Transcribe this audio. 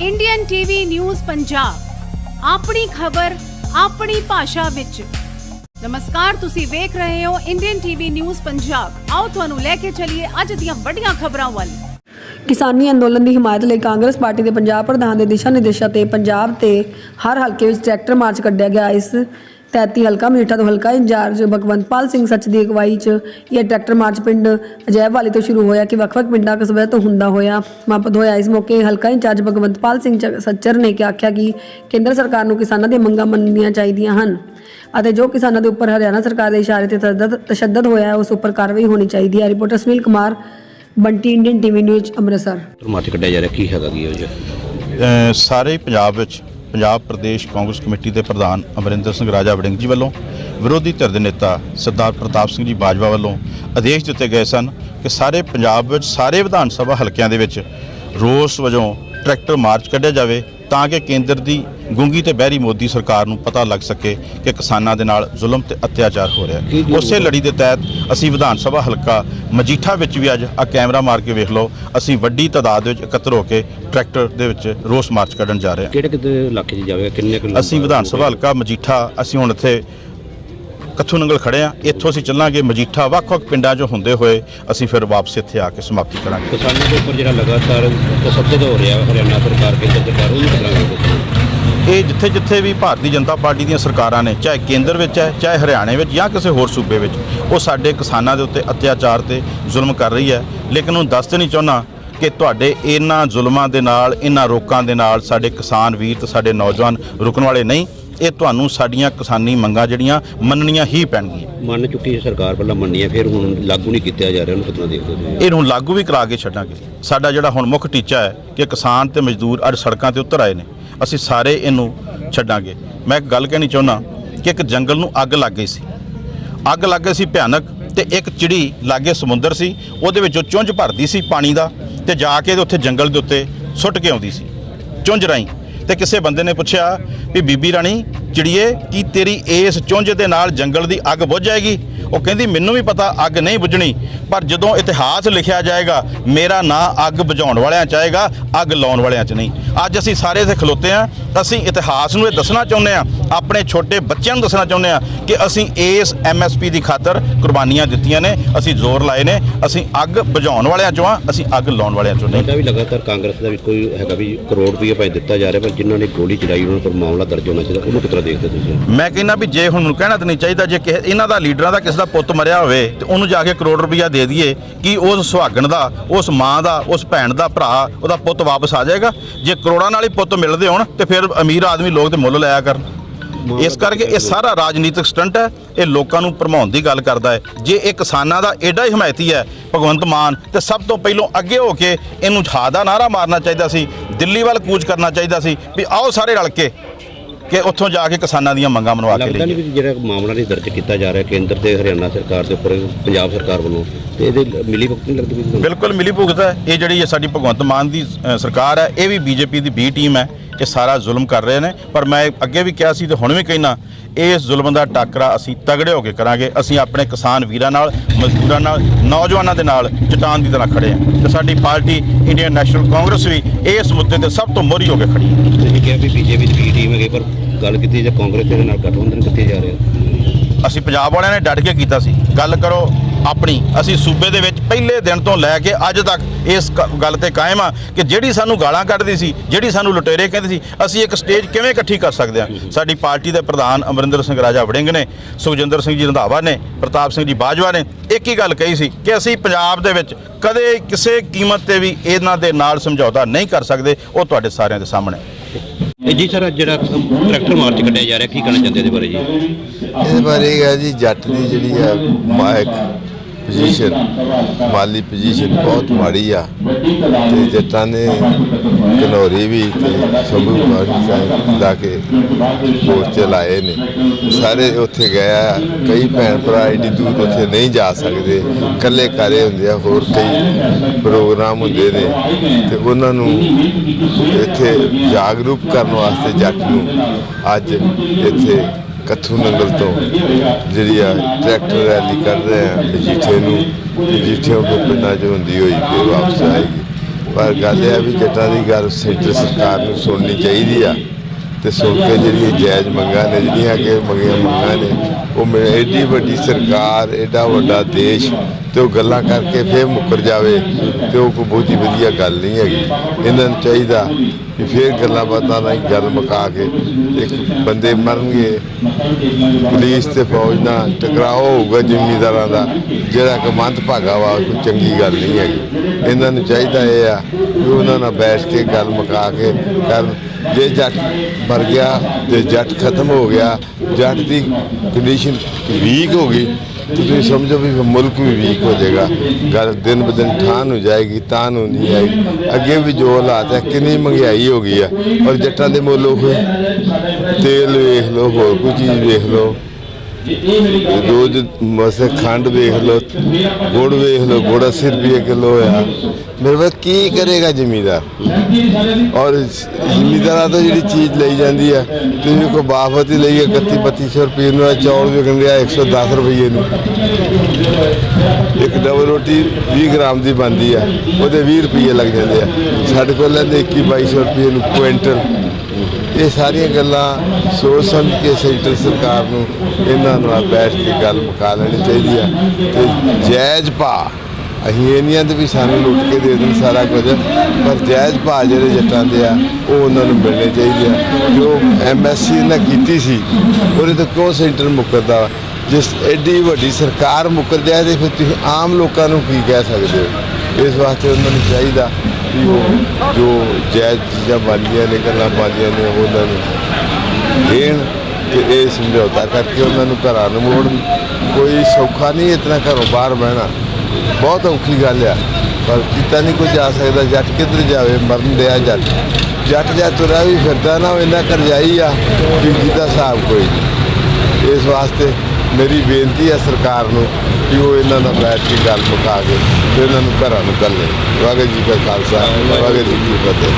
Indian TV news Punjab ਆਪਣੀ ਖਬਰ, ਆਪਣੀ ਭਾਸ਼ਾ ਵਿੱਚ। ਨਮਸਕਾਰ, ਤੁਸੀਂ ਵੇਖ ਰਹੇ ਹੋ ਇੰਡੀਅਨ ਟੀਵੀ ਨਿਊਜ਼ ਪੰਜਾਬ ਆਓ ਤੁਹਾਨੂੰ ਲੈ ਕੇ ਚੱਲੀਏ ਅੱਜ ਦੀਆਂ ਵੱਡੀਆਂ ਖਬਰਾਂ ਵੱਲ। ਕਿਸਾਨੀ ਅੰਦੋਲਨ ਦੀ ਹਮਾਇਤ ਲਈ ਕਾਂਗਰਸ ਪਾਰਟੀ ਦੇ ਪੰਜਾਬ ਪ੍ਰਧਾਨ ਦੇ ਦਿਸ਼ਾ ਨਿਰਦੇਸ਼ਾਂ ਤੇ ਪੰਜਾਬ ਤੇ ਹਰ ਹਲਕੇ ਵਿੱਚ ਟਰੈਕਟਰ ਮਾਰਚ ਕੱਢਿਆ ਗਿਆ। ਇਸ ਤੈਤੀ ਹਲਕਾ ਮਜੀਠਾ ਤੋਂ ਹਲਕਾ ਇੰਚਾਰਜ ਭਗਵੰਤਪਾਲ ਸਿੰਘ ਸੱਚ ਦੀ ਅਗਵਾਈ 'ਚ ਇਹ ਟਰੈਕਟਰ ਮਾਰਚ ਪਿੰਡ ਅਜੈਬਵਾਲੀ ਤੋਂ ਸ਼ੁਰੂ ਹੋਇਆ ਕਿ ਵੱਖ-ਵੱਖ ਪਿੰਡਾਂ ਕਸਬਿਆਂ ਤੋਂ ਹੁੰਦਾ ਹੋਇਆ ਸਮਾਪਤ ਹੋਇਆ। ਇਸ ਮੌਕੇ ਹਲਕਾ ਇੰਚਾਰਜ ਭਗਵੰਤਪਾਲ ਸਿੰਘ ਚ- ਸੱਚਰ ਨੇ ਕਿ ਆਖਿਆ ਕਿ ਕੇਂਦਰ ਸਰਕਾਰ ਨੂੰ ਕਿਸਾਨਾਂ ਦੀਆਂ ਮੰਗਾਂ ਮੰਨਣੀਆਂ ਚਾਹੀਦੀਆਂ ਹਨ ਅਤੇ ਜੋ ਕਿਸਾਨਾਂ ਦੇ ਉੱਪਰ ਹਰਿਆਣਾ ਸਰਕਾਰ ਦੇ ਇਸ਼ਾਰੇ ਤੇ ਤਸ਼ੱਦਦ ਤਸ਼ੱਦਦ ਹੋਇਆ ਹੈ ਉਸ ਉੱਪਰ ਕਾਰਵਾਈ ਹੋਣੀ ਚਾਹੀਦੀ ਹੈ। Reporter Sunil Kumar Bunty Indian TV news Amritsar. March ਕੱਢਿਆ ਜਾ ਰਿਹਾ ਕੀ ਹੈਗਾ ਕੀ ਉਹ ਜੀ ਅ, ਸਾਰੇ ਪੰਜਾਬ ਵਿੱਚ ਪੰਜਾਬ ਪ੍ਰਦੇਸ਼ ਕਾਂਗਰਸ ਕਮੇਟੀ ਦੇ ਪ੍ਰਧਾਨ ਅਮਰਿੰਦਰ ਸਿੰਘ ਰਾਜਾ ਵੜਿੰਗ ਜੀ ਵੱਲੋਂ ਵਿਰੋਧੀ ਧਿਰ ਦੇ ਨੇਤਾ ਸਰਦਾਰ ਪ੍ਰਤਾਪ ਸਿੰਘ ਜੀ ਬਾਜਵਾ ਵੱਲੋਂ ਆਦੇਸ਼ ਦਿੱਤੇ ਗਏ ਸਨ ਕਿ ਸਾਰੇ ਪੰਜਾਬ ਵਿੱਚ ਸਾਰੇ ਵਿਧਾਨ ਸਭਾ ਹਲਕਿਆਂ ਦੇ ਵਿੱਚ ਰੋਸ ਵਜੋਂ ਟਰੈਕਟਰ ਮਾਰਚ ਕੱਢਿਆ ਜਾਵੇ ਤਾਂ ਕਿ ਕੇਂਦਰ ਦੀ ਗੁੰਗੀ ਤੇ ਬਹਿਰੀ ਮੋਦੀ ਸਰਕਾਰ ਨੂੰ ਪਤਾ ਲੱਗ ਸਕੇ ਕਿ ਕਿਸਾਨਾਂ ਦੇ ਨਾਲ ਜ਼ੁਲਮ ਤੇ ਅਤਿਆਚਾਰ ਹੋ ਰਿਹਾ ਹੈ। ਉਸੇ ਲੜੀ ਦੇ ਤਹਿਤ ਅਸੀਂ ਵਿਧਾਨ ਸਭਾ ਹਲਕਾ ਮਜੀਠਾ ਵਿੱਚ ਵੀ ਅੱਜ ਆ ਕੈਮਰਾ ਮਾਰ ਕੇ ਵੇਖ ਲਓ। ਅਸੀਂ ਵੱਡੀ ਤਾਦਾਦ ਵਿੱਚ ਇਕੱਤਰ ਹੋ ਕੇ ਟਰੈਕਟਰ ਦੇ ਵਿੱਚ ਰੋਸ ਮਾਰਚ ਕੱਢਣ ਜਾ ਰਹੇ ਹਾਂ। ਕਿਹੜੇ ਕਿਤੇ ਇਲਾਕੇ 'ਚ ਜਾਵੇਗਾ ਕਿੰਨੇ ਕੁ ਅਸੀਂ ਵਿਧਾਨ ਸਭਾ ਹਲਕਾ ਮਜੀਠਾ ਅਸੀਂ ਹੁਣ ਇੱਥੇ ਕੱਥੂ ਨੰਗਲ ਖੜੇ ਆ ਇੱਥੋਂ ਅਸੀਂ ਚੱਲਾਂਗੇ ਮਜੀਠਾ ਵੱਖ-ਵੱਖ ਪਿੰਡਾਂ 'ਚੋਂ ਹੁੰਦੇ ਹੋਏ ਅਸੀਂ ਫਿਰ ਵਾਪਸ ਇੱਥੇ ਆ ਕੇ ਸਮਾਪਤੀ ਕਰਾਂਗੇ। ਕਿਸਾਨਾਂ ਦੇ ਉੱਪਰ ਜਿਹੜਾ ਲਗਾਤਾਰ ਤਸੱਦਦ ਹੋ ਰਿਹਾ ਹਰਿਆਣਾ ਸਰਕਾਰ ਕੇਂਦਰ ਸਰਕਾਰ ਉਹਨੂੰ ਕਰਾਂਗੇ ਇਹ ਜਿੱਥੇ ਜਿੱਥੇ ਵੀ ਭਾਰਤੀ ਜਨਤਾ ਪਾਰਟੀ ਦੀਆਂ ਸਰਕਾਰਾਂ ਨੇ, ਚਾਹੇ ਕੇਂਦਰ ਵਿੱਚ ਹੈ, ਚਾਹੇ ਹਰਿਆਣੇ ਵਿੱਚ ਜਾਂ ਕਿਸੇ ਹੋਰ ਸੂਬੇ ਵਿੱਚ, ਉਹ ਸਾਡੇ ਕਿਸਾਨਾਂ ਦੇ ਉੱਤੇ ਅਤਿਆਚਾਰ ਤੇ ਜ਼ੁਲਮ ਕਰ ਰਹੀ ਹੈ। ਲੇਕਿਨ ਉਹ ਦੱਸ ਤੇ ਨਹੀਂ ਚਾਹੁੰਦਾ ਕਿ ਤੁਹਾਡੇ ਇਹਨਾਂ ਜ਼ੁਲਮਾਂ ਦੇ ਨਾਲ, ਇਹਨਾਂ ਰੋਕਾਂ ਦੇ ਨਾਲ ਸਾਡੇ ਕਿਸਾਨ ਵੀਰ ਤੇ ਸਾਡੇ ਨੌਜਵਾਨ ਰੁਕਣ ਵਾਲੇ ਨਹੀਂ। ਇਹ ਤੁਹਾਨੂੰ ਸਾਡੀਆਂ ਕਿਸਾਨੀ ਮੰਗਾਂ ਜਿਹੜੀਆਂ ਮੰਨਣੀਆਂ ਹੀ ਪੈਣਗੀਆਂ। ਮੰਨ ਚੁੱਕੀ ਹੈ ਸਰਕਾਰ ਪਹਿਲਾਂ ਮੰਨੀਆਂ ਫਿਰ ਹੁਣ ਲਾਗੂ ਨਹੀਂ ਕੀਤਾ ਜਾ ਰਿਹਾ ਉਹਨੂੰ ਕਿਤਨਾ ਦੇਖਦੇ ਹੋ ਇਹਨੂੰ ਲਾਗੂ ਵੀ ਕਰਾ ਕੇ ਛੱਡਾਂਗੇ। ਸਾਡਾ ਜਿਹੜਾ ਹੁਣ ਮੁੱਖ ਟੀਚਾ ਹੈ ਕਿ ਕਿਸਾਨ ਤੇ ਮਜ਼ਦੂਰ ਅੱਜ ਸੜਕਾਂ ਤੇ ਉਤਰ ਆਏ ਨੇ ਅਸੀਂ ਸਾਰੇ ਇਹਨੂੰ ਛੱਡਾਂਗੇ। ਮੈਂ ਇੱਕ ਗੱਲ ਕਹਿਣੀ ਚਾਹੁੰਦਾ ਕਿ ਇੱਕ ਜੰਗਲ ਨੂੰ ਅੱਗ ਲੱਗ ਗਈ ਸੀ। ਅੱਗ ਲੱਗ ਗਈ ਸੀ ਭਿਆਨਕ ਤੇ ਇੱਕ ਚਿੜੀ ਲਾਗੇ ਸਮੁੰਦਰ ਸੀ ਉਹਦੇ ਵਿੱਚੋਂ ਚੁੰਝ ਭਰਦੀ ਸੀ ਪਾਣੀ ਦਾ ਤੇ ਜਾ ਕੇ ਉੱਥੇ ਜੰਗਲ ਦੇ ਉੱਤੇ ਸੁੱਟ ਕੇ ਆਉਂਦੀ ਸੀ। ਚੁੰਝ ਰਾਈ ਤੇ ਕਿਸੇ ਬੰਦੇ ਨੇ ਪੁੱਛਿਆ ਵੀ ਬੀਬੀ ਰਾਣੀ, ਚਿੜੀਏ, ਕੀ ਤੇਰੀ ਇਸ ਚੁੰਝ ਦੇ ਨਾਲ ਜੰਗਲ ਦੀ ਅੱਗ ਬੁਝ ਜਾਏਗੀ? ਉਹ ਕਹਿੰਦੀ ਮੈਨੂੰ ਵੀ ਪਤਾ ਅੱਗ ਨਹੀਂ ਬੁਝਣੀ ਪਰ ਜਦੋਂ ਇਤਿਹਾਸ ਲਿਖਿਆ ਜਾਏਗਾ ਮੇਰਾ ਨਾਂ ਅੱਗ ਬੁਝਾਉਣ ਵਾਲਿਆਂ ਚ ਆਏਗਾ ਅੱਗ ਲਾਉਣ ਵਾਲਿਆਂ ਚ ਨਹੀਂ। ਅੱਜ ਅਸੀਂ ਸਾਰੇ ਇੱਥੇ ਖਲੋਤੇ ਆ ਅਸੀਂ ਇਤਿਹਾਸ ਨੂੰ ਇਹ ਦੱਸਣਾ ਚਾਹੁੰਦੇ ਆ ਆਪਣੇ ਛੋਟੇ ਬੱਚਿਆਂ ਨੂੰ ਦੱਸਣਾ ਚਾਹੁੰਦੇ ਆ ਕਿ ਅਸੀਂ ਇਸ ਐਮਐਸਪੀ ਦੀ ਖਾਤਰ ਕੁਰਬਾਨੀਆਂ ਦਿੱਤੀਆਂ ਨੇ ਅਸੀਂ ਜ਼ੋਰ ਲਾਏ ਨੇ ਅਸੀਂ ਅੱਗ ਬੁਝਾਉਣ ਵਾਲਿਆਂ ਚੋਂ ਆ ਅਸੀਂ ਅੱਗ ਲਾਉਣ ਵਾਲਿਆਂ ਚੋਂ ਨਹੀਂ। ਸਾਡਾ ਵੀ ਲਗਾਤਾਰ ਕਾਂਗਰਸ ਦਾ ਵੀ ਕੋਈ ਹੈਗਾ ਵੀ ਕਰੋੜ ਰੁਪਏ ਭਾਈ ਦਿੱਤਾ ਜਾ ਰਿਹਾ ਪਰ ਜਿਨ੍ਹਾਂ ਨੇ ਗੋਲੀ ਚਲਾਈ ਉਹਨਾਂ ਪਰ ਮਾਮਲਾ ਦਰਜ ਹੋਣਾ ਚਾਹੀਦਾ ਉਹਨੂੰ ਕਿਤਨਾ ਦੇਖਦੇ ਤੁਸੀਂ? ਮੈਂ ਕਹਿੰਦਾ ਵੀ ਜੇ ਹੁਣ ਮੈਨੂੰ ਕਹਿਣਾ ਤਾਂ ਨਹੀਂ ਚਾਹੀਦਾ ਜੇ ਇਹਨਾਂ ਦਾ ਲੀਡਰਾਂ ਦਾ ਕਿਸੇ ਦਾ ਪੁੱਤ ਮਰਿਆ ਹੋਵੇ ਤੇ ਉਹਨੂੰ ਜਾ ਕੇ ਕਰੋੜ ਰੁਪਈਆ ਦੇ ਦਈਏ ਕਿ ਉਸ ਸੁਹਾਗਣ ਦਾ ਉਸ ਮਾਂ ਦਾ ਉਸ ਭੈਣ ਦਾ ਭਰਾ ਉਹਦਾ ਪੁੱਤ ਵਾਪਸ ਆ ਜਾਏਗਾ। ਜੇ ਕਰੋੜਾਂ ਨਾਲ ਹੀ ਪੁੱਤ ਮਿਲਦੇ ਹੋਣ ਤੇ ਫਿਰ ਅਮੀਰ ਆਦਮੀ ਲੋਕ ਤੇ ਮੁੱਲ ਲਿਆ ਕਰਨ। ਇਸ ਕਰਕੇ ਇਹ ਸਾਰਾ ਰਾਜਨੀਤਿਕ ਸਟੰਟ ਹੈ ਇਹ ਲੋਕਾਂ ਨੂੰ ਭਰਮਾਉਣ ਦੀ ਗੱਲ ਕਰਦਾ ਹੈ। ਜੇ ਇਹ ਕਿਸਾਨਾਂ ਦਾ ਐਡਾ ਹੀ ਹਮਾਇਤੀ ਹੈ ਭਗਵੰਤ ਮਾਨ ਤੇ ਸਭ ਤੋਂ ਪਹਿਲਾਂ ਅੱਗੇ ਹੋ ਕੇ ਇਹਨੂੰ ਦਾ ਨਾਰਾ ਮਾਰਨਾ ਚਾਹੀਦਾ ਸੀ ਦਿੱਲੀ ਵੱਲ ਕੂਚ ਕਰਨਾ ਚਾਹੀਦਾ ਸੀ ਵੀ ਆਓ ਸਾਰੇ ਰਲ ਕੇ ਕਿ ਉੱਥੋਂ ਜਾ ਕੇ ਕਿਸਾਨਾਂ ਦੀਆਂ ਮੰਗਾਂ ਮਨਵਾ ਕੇ ਲੱਗਦਾ ਨਹੀਂ ਲਈਏ ਵੀ ਜਿਹੜਾ ਮਾਮਲਾ ਨਹੀਂ ਦਰਜ ਕੀਤਾ ਜਾ ਰਿਹਾ ਕੇਂਦਰ ਤੇ ਹਰਿਆਣਾ ਸਰਕਾਰ ਦੇ ਉੱਪਰ ਪੰਜਾਬ ਸਰਕਾਰ ਵੱਲੋਂ ਤੇ ਇਹਦੇ ਮਿਲੀ ਭਗਤ ਨਹੀਂ ਲੱਗਦੀ ਵੀ ਤੁਹਾਨੂੰ? ਬਿਲਕੁਲ ਮਿਲੀ ਭੁਗਤ ਹੈ। ਇਹ ਜਿਹੜੀ ਇਹ ਸਾਡੀ ਭਗਵੰਤ ਮਾਨ ਦੀ ਅ, ਸਰਕਾਰ ਹੈ ਇਹ ਵੀ ਬੀਜੇਪੀ ਦੀ ਬੀ ਟੀਮ ਹੈ ਇਹ ਸਾਰਾ ਜ਼ੁਲਮ ਕਰ ਰਹੇ ਨੇ। ਪਰ ਮੈਂ ਅੱਗੇ ਵੀ ਕਿਹਾ ਸੀ ਤੇ ਹੁਣ ਵੀ ਕਹਿਣਾ ਇਸ ਜ਼ੁਲਮ ਦਾ ਟਾਕਰਾ ਅਸੀਂ ਤਗੜੇ ਹੋ ਕੇ ਕਰਾਂਗੇ। ਅਸੀਂ ਆਪਣੇ ਕਿਸਾਨ ਵੀਰਾਂ ਨਾਲ ਮਜ਼ਦੂਰਾਂ ਨਾਲ ਨੌਜਵਾਨਾਂ ਦੇ ਨਾਲ ਚਟਾਨ ਦੀ ਤਰ੍ਹਾਂ ਖੜੇ ਹਾਂ। ਤੇ ਸਾਡੀ ਪਾਰਟੀ ਇੰਡੀਅਨ ਨੈਸ਼ਨਲ ਕਾਂਗਰਸ ਵੀ ਇਸ ਮੁੱਦੇ ਤੇ ਸਭ ਤੋਂ ਮੋਹਰੀ ਹੋ ਕੇ ਖੜੀ ਹੈ। ਤੁਸੀਂ ਕਿਹਾ ਵੀ ਬੀਜੇਪੀ ਦੀ ਟੀਮ ਹੈਗੀ ਪਰ ਗੱਲ ਕੀਤੀ ਜੇ ਕਾਂਗਰਸ ਦੇ ਨਾਲ ਗਠਬੰਧਨ ਕਿੱਥੇ ਜਾ ਰਿਹਾ? ਅਸੀਂ ਪੰਜਾਬ ਵਾਲਿਆਂ ਨੇ ਡਟ ਕੇ ਕੀਤਾ ਸੀ। ਗੱਲ ਕਰੋ ਆਪਣੀ ਅਸੀਂ ਸੂਬੇ ਦੇ ਵਿੱਚ ਪਹਿਲੇ ਦਿਨ ਤੋਂ ਲੈ ਕੇ ਅੱਜ ਤੱਕ ਇਸ ਕ- ਗੱਲ ਤੇ ਕਾਇਮ ਆ ਕਿ ਜਿਹੜੀ ਸਾਨੂੰ ਗਾਲਾਂ ਕੱਢਦੀ ਸੀ ਜਿਹੜੀ ਸਾਨੂੰ ਲੁਟੇਰੇ ਕਹਿੰਦੇ ਸੀ ਅਸੀਂ ਇੱਕ ਸਟੇਜ ਕਿਵੇਂ ਇਕੱਠੀ ਕਰ ਸਕਦੇ ਹਾਂ? ਸਾਡੀ ਪਾਰਟੀ ਦੇ ਪ੍ਰਧਾਨ ਅਮਰਿੰਦਰ ਸਿੰਘ ਰਾਜਾ ਵੜਿੰਗ ਨੇ ਸੁਖਜਿੰਦਰ ਸਿੰਘ ਜੀ ਰੰਧਾਵਾ ਨੇ ਪ੍ਰਤਾਪ ਸਿੰਘ ਜੀ ਬਾਜਵਾ ਨੇ ਇੱਕ ਹੀ ਗੱਲ ਕਹੀ ਸੀ ਕਿ ਅਸੀਂ ਪੰਜਾਬ ਦੇ ਵਿੱਚ ਕਦੇ ਕਿਸੇ ਕੀਮਤ ਤੇ ਵੀ ਇਹਨਾਂ ਦੇ ਨਾਲ ਸਮਝੌਤਾ ਨਹੀਂ ਕਰ ਸਕਦੇ ਉਹ ਤੁਹਾਡੇ ਸਾਰਿਆਂ ਦੇ ਸਾਹਮਣੇ। ਜੀ ਸਰ ਜਿਹੜਾ ਟਰੈਕਟਰ ਮਾਰਚ ਕੱਢਿਆ ਜਾ ਰਿਹਾ ਕੀ ਕਹਿਣਾ ਚਾਹੁੰਦੇ ਇਹਦੇ ਬਾਰੇ ਜੀ? ਇਹਦੇ ਬਾਰੇ ਇਹ ਹੈ ਜੀ ਜੱਟ ਦੀ ਜਿਹੜੀ ਆ ਮਾਇਕ ਪੋਜੀਸ਼ਨ ਮਾਲੀ ਪੋਜੀਸ਼ਨ ਬਹੁਤ ਮਾੜੀ ਆ। ਤੇ ਜੱਟਾਂ ਨੇ ਕਨੌਰੀ ਵੀ ਤੇ ਸੰਭੂ ਮਾਰ ਲਾ ਕੇ ਮੋਰਚੇ ਲਾਏ ਨੇ। ਸਾਰੇ ਉੱਥੇ ਗਿਆ ਕਈ ਭੈਣ ਭਰਾ ਐਡੀ ਦੂਰ ਉੱਥੇ ਨਹੀਂ ਜਾ ਸਕਦੇ। ਇਕੱਲੇ ਘਰੇ ਹੁੰਦੇ ਆ, ਹੋਰ ਕਈ ਪ੍ਰੋਗਰਾਮ ਹੁੰਦੇ ਨੇ। ਤੇ ਉਹਨਾਂ ਨੂੰ ਇੱਥੇ ਜਾਗਰੂਕ ਕਰਨ ਵਾਸਤੇ ਜੱਟ ਨੂੰ ਅੱਜ ਇੱਥੇ ਕੱਥੂ ਨੰਗਲ ਤੋਂ ਜਿਹੜੀ ਆ ਟਰੈਕਟਰ ਰੈਲੀ ਕੱਢ ਰਹੇ ਆ ਮਜੀਠੇ ਨੂੰ ਮਜੀਠਿਓਂ ਕੋ ਪਿੰਡਾਂ 'ਚ ਹੁੰਦੀ ਹੋਈ ਫਿਰ ਵਾਪਸ ਆਏਗੀ। ਪਰ ਗੱਲ ਇਹ ਆ ਵੀ ਜੱਟਾਂ ਦੀ ਗੱਲ ਸੈਂਟਰ ਸਰਕਾਰ ਨੂੰ ਸੁਣਨੀ ਚਾਹੀਦੀ ਆ ਤੇ ਸੁਣ ਕੇ ਜਿਹੜੀਆਂ ਜਾਇਜ਼ ਮੰਗਾਂ ਨੇ, ਜਿਹੜੀਆਂ ਕਿ ਮੰਗੀਆਂ ਮੰਗਾਂ ਨੇ, ਉਹ ਮੇਰੇ ਐਡੀ ਵੱਡੀ ਸਰਕਾਰ, ਐਡਾ ਵੱਡਾ ਦੇਸ਼ ਤੇ ਉਹ ਗੱਲਾਂ ਕਰਕੇ ਫੇਰ ਮੁੱਕਰ ਜਾਵੇ ਤੇ ਉਹ ਕੋਈ ਬਹੁਤੀ ਵਧੀਆ ਗੱਲ ਨਹੀਂ ਹੈਗੀ। ਇਹਨਾਂ ਨੂੰ ਚਾਹੀਦਾ ਕਿ ਫੇਰ ਗੱਲਾਂ ਬਾਤਾਂ ਨਾਲ ਗੱਲ ਮੁਕਾ ਕੇ ਇੱਕ ਬੰਦੇ ਮਰਨਗੇ। ਪੁਲਿਸ ਤੇ ਫੌਜ ਨਾਲ ਟਕਰਾਓ ਹੋਊਗਾ ਜ਼ਿਮੀਂਦਾਰਾਂ ਦਾ, ਜਿਹੜਾ ਕਿ ਮੰਦ ਭਾਗਾ ਵਾ, ਕੋਈ ਚੰਗੀ ਗੱਲ ਨਹੀਂ ਹੈਗੀ। ਇਹਨਾਂ ਨੂੰ ਚਾਹੀਦਾ ਇਹ ਆ ਕਿ ਉਹਨਾਂ ਨਾਲ ਬੈਠ ਕੇ ਗੱਲ ਮੁਕਾ ਕੇ ਕਰਨ। ਜੇ ਜੱਟ ਮਰ ਗਿਆ ਤੇ ਜੱਟ ਖਤਮ ਹੋ ਗਿਆ, ਜੱਟ ਦੀ ਕੰਡੀਸ਼ਨ ਵੀਕ ਹੋ ਗਈ ਤੁਸੀਂ ਸਮਝੋ ਵੀ ਫਿਰ ਮੁਲਕ ਵੀ ਵੀਕ ਹੋ ਜਾਏਗਾ। ਗੱਲ ਦਿਨ ਬ ਦਿਨ ਠਾਨ ਹੋ ਜਾਏਗੀ ਤਾਂ ਨੂੰ ਨਹੀਂ ਆਏਗੀ। ਅੱਗੇ ਵੀ ਜੋ ਹਾਲਾਤ ਹੈ ਕਿੰਨੀ ਮਹਿੰਗਾਈ ਹੋ ਗਈ ਆ ਔਰ ਜੱਟਾਂ ਦੇ ਮੁੱਲ ਉਹ। ਤੇਲ ਵੇਖ ਲਓ ਹੋਰ ਕੋਈ ਚੀਜ਼ ਵੇਖ ਲਓ। ਰੋਜ਼ ਮਸੇ ਖੰਡ ਵੇਖ ਲੋ ਗੁੜ ਵੇਖ ਲਓ, ਗੁੜ 80 ਰੁਪਏ ਕਿਲੋ ਆ। ਮੇਰੇ ਬਾਤ ਕੀ ਕਰੇਗਾ ਜ਼ਿਮੀਦਾਰ? ਔਰ ਜ਼ਿਮੀਦਾਰਾਂ ਤੋਂ ਜਿਹੜੀ ਚੀਜ਼ ਲਈ ਜਾਂਦੀ ਆ, ਤੁਸੀਂ ਕੋ ਬਾਫਤ ਹੀ ਲਈ 31 3200 ਰੁਪਏ ਨੂੰ ਆਹ ਚੌਲ ਵਿਕਣ ਰਿਹਾ 110 ਰੁਪਏ ਨੂੰ। ਇੱਕ ਡਬਲ ਰੋਟੀ 20 ਗ੍ਰਾਮ ਦੀ ਬਣਦੀ ਆ, ਉਹਦੇ 20 ਰੁਪਏ ਲੱਗ ਜਾਂਦੇ ਆ। ਸਾਡੇ ਕੋਲ ਲੈਂਦੇ 21 2200 ਰੁਪਏ ਨੂੰ ਕੁਇੰਟਲ। ਇਹ ਸਾਰੀਆਂ ਗੱਲਾਂ ਸੋਚ ਸਮਝ ਕੇ ਸੈਂਟਰ ਸਰਕਾਰ ਨੂੰ ਇਹਨਾਂ ਨਾਲ ਬੈਠ ਕੇ ਗੱਲ ਮੁਕਾ ਲੈਣੀ ਚਾਹੀਦੀ ਆ। ਤੇ ਜਾਇਜ਼ ਭਾ ਅਸੀਂ ਇਹ ਨਹੀਂ ਆਂਦੇ ਵੀ ਸਾਨੂੰ ਲੁੱਟ ਕੇ ਦੇ ਦੇਣ ਸਾਰਾ ਕੁਝ, ਪਰ ਜਾਇਜ਼ ਭਾ ਜਿਹੜੇ ਜੱਟਾਂ ਦੇ ਆ, ਉਹ ਉਹਨਾਂ ਨੂੰ ਮਿਲਣੇ ਚਾਹੀਦੇ ਆ। ਜੋ ਐਮਐਸਸੀ ਨੇ ਕੀਤੀ ਸੀ, ਉਹਦੇ ਤੋਂ ਕਿਉਂ ਸੈਂਟਰ ਮੁਕਰਦਾ ਵਾ? ਜਿਸ ਐਡੀ ਵੱਡੀ ਸਰਕਾਰ ਮੁਕਰ ਜਾਏ ਤੇ ਫਿਰ ਤੁਸੀਂ ਆਮ ਲੋਕਾਂ ਨੂੰ ਕੀ ਕਹਿ ਸਕਦੇ ਹੋ? ਇਸ ਵਾਸਤੇ ਉਹਨਾਂ ਨੂੰ ਚਾਹੀਦਾ ਜੋ ਜਾਇਜ਼ ਚੀਜ਼ਾਂ ਬਣਦੀਆਂ ਨੇ, ਗੱਲਾਂ ਬਣਦੀਆਂ ਨੇ ਉਹਨਾਂ ਨੂੰ ਦੇਣ ਤੇ ਇਹ ਸਮਝੌਤਾ ਕਰਕੇ ਉਹਨਾਂ ਨੂੰ ਘਰਾਂ ਨੂੰ ਮੋੜਨ। ਕੋਈ ਸੌਖਾ ਨਹੀਂ ਇਤਨਾ ਘਰੋਂ ਬਾਹਰ ਬਹਿਣਾ। ਬਹੁਤ ਔਖੀ ਗੱਲ ਆ। ਪਰ ਕੀਤਾ ਨਹੀਂ ਕੋਈ ਜਾ ਸਕਦਾ, ਜੱਟ ਕਿੱਧਰ ਜਾਵੇ, ਮਰਨ ਦਿਆ ਜੱਟ। ਜੱਟ ਜਾਂ ਤੁਰਿਆ ਵੀ ਫਿਰਦਾ ਨਾ, ਉਹ ਇੰਨਾ ਕਰਜਾਈ ਆ ਕਿ ਜਿਹਦਾ ਹਿਸਾਬ ਕੋਈ ਇਸ ਵਾਸਤੇ ਮੇਰੀ ਬੇਨਤੀ ਹੈ ਸਰਕਾਰ ਨੂੰ ਕਿ ਉਹ ਇਹਨਾਂ ਨਾਲ ਬੈਠ ਕੇ ਗੱਲ ਮੁਕਾ ਕੇ ਤੇ ਇਹਨਾਂ ਨੂੰ ਘਰਾਂ ਨੂੰ ਕੱਲੇ। ਵਾਹਿਗੁਰੂ ਜੀ ਕਾ ਖਾਲਸਾ, ਵਾਹਿਗੁਰੂ ਜੀ ਕੀ ਫਤਿਹ।